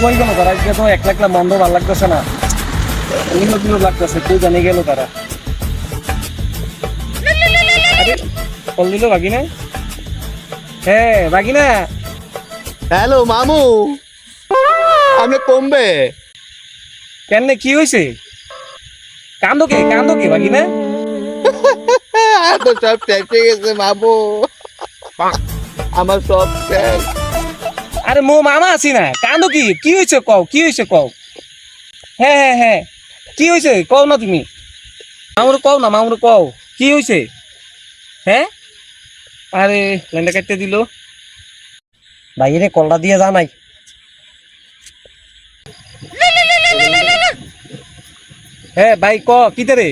কই গেল তারা আজকে তো একলা একলা মন্দ ভালো লাগতেছে না। কিলো কিলো লাগতেছে তুই জানি গেল তারা কল দিল বাকি না হ্যাঁ বাকি না হ্যালো মামু। আমি কমবে। কেন কি হয়েছে কান্দো কে কান্দো কে বাকি না তো সব শেষ হয়ে গেছে মামু। আমার সব শেষ। আরে মো মামা আছি না। কান্দো কি? কি হয়েছে কও? কি হয়েছে কও? হ্যাঁ হ্যাঁ হ্যাঁ। কি হয়েছে? কও না তুমি। মামুর কও না, মামুর কও। কি হয়েছে? হ্যাঁ? আরে লাইনটা কাটতে দিল। বাইরে কলটা দিয়ে জানাই হ্যাঁ ভাই, ক? কিতে রে?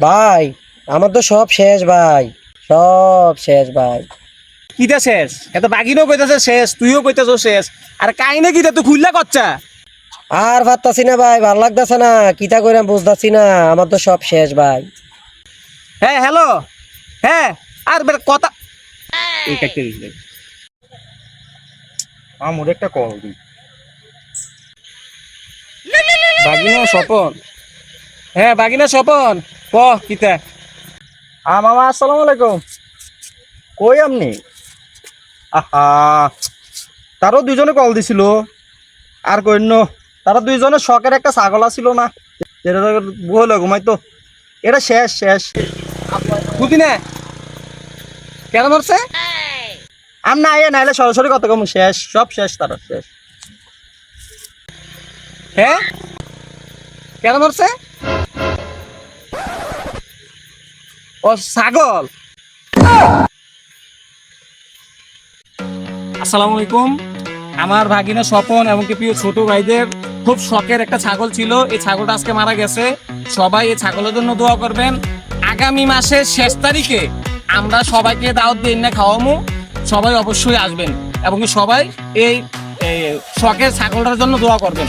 ভাই, আমার তো সব শেষ, ভাই। সব শেষ, ভাই। কিটা শেষ? এত বাগিনও কইতাছে শেষ তুইও কইতাছ শেষ। আর কাইনে কিটা তুই খুললা কচ্চা? আর পারতাছি না ভাই ভালো লাগতাছে না কিতা করে বুঝতাছি না আমার তো সব শেষ ভাই। হ্যাঁ হ্যালো? হ্যাঁ আর বেটা কথা এই কাটতে আমার একটা কল দিই বাগিনা স্বপন? হ্যাঁ বাগিনা স্বপন। ক কিতা? আ মামা আসসালামু আলাইকুম। কই আপনি? তারও দুইজনে কল দিছিল। আর কইন্য তারা দুইজনে শখের একটা ছাগল ছিল না। যেটা বলে ঘুমাইতো। এটা শেষ শেষ। বুঝি না কেন মারছে আর না, এ নাইলে সরাসরি কত কম? শেষ, সব শেষ তার শেষ। হ্যাঁ? কেন মারছে ও ছাগল। আসসালামু আলাইকুম। আমার ভাগিনা স্বপন এবং কি প্রিয় ছোট ভাইদের খুব শখের একটা ছাগল ছিল। এই ছাগলটা আজকে মারা গেছে। সবাই এই ছাগলের জন্য দোয়া করবেন। আগামী মাসের শেষ তারিখে আমরা সবাইকে দাওয়াত দিয়ে না খাওয়ামু। সবাই অবশ্যই আসবেন এবং সবাই এই শখের ছাগলটার জন্য দোয়া করবেন।